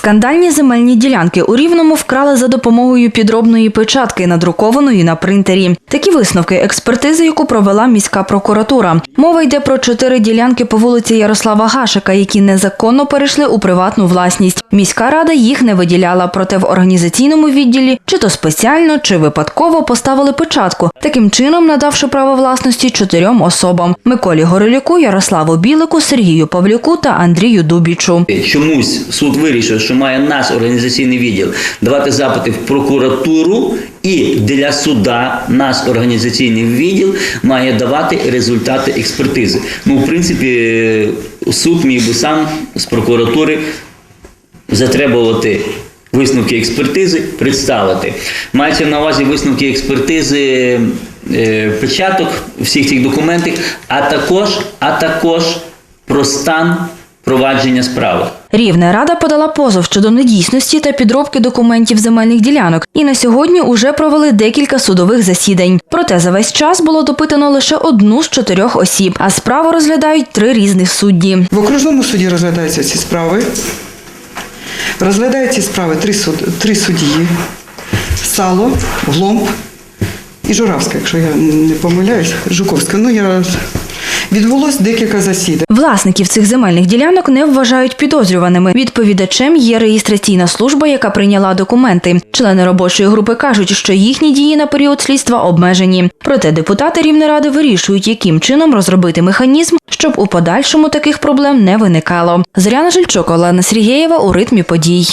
Скандальні земельні ділянки у Рівному вкрали за допомогою підробної печатки, надрукованої на принтері. Такі висновки експертизи, яку провела міська прокуратура. Мова йде про чотири ділянки по вулиці Ярослава Гашика, які незаконно перейшли у приватну власність. Міська рада їх не виділяла, проте в організаційному відділі чи то спеціально, чи випадково поставили печатку, таким чином надавши право власності чотирьом особам: Миколі Горелюку, Ярославу Білику, Сергію Павлюку та Андрію Дубічу. Чомусь суд вирішив, що має наш організаційний відділ давати запити в прокуратуру, і для суда наш організаційний відділ має давати результати експертизи. Ну, в принципі, суд міг би сам з прокуратури затребувати висновки експертизи, представити. Мається на увазі висновки експертизи е, печаток всіх цих документів, а також, а також про стан провадження справи. Рівна рада подала позов щодо недійсності та підробки документів земельних ділянок, і на сьогодні уже провели декілька судових засідань. Проте за весь час було допитано лише одну з чотирьох осіб, а справу розглядають три різних судді. В окружному суді розглядаються ці справи. Розглядають ці справи три, суд, три судді: Сало, Гломб і Журавська, якщо я не помиляюсь, Жуковська. Ну, я... Відбулось декілька засідань. Власників цих земельних ділянок не вважають підозрюваними. Відповідачем є реєстраційна служба, яка прийняла документи. Члени робочої групи кажуть, що їхні дії на період слідства обмежені. Проте депутати Рівнеради вирішують, яким чином розробити механізм, щоб у подальшому таких проблем не виникало. Зоряна Жильчук, Олена Сергієва у ритмі подій.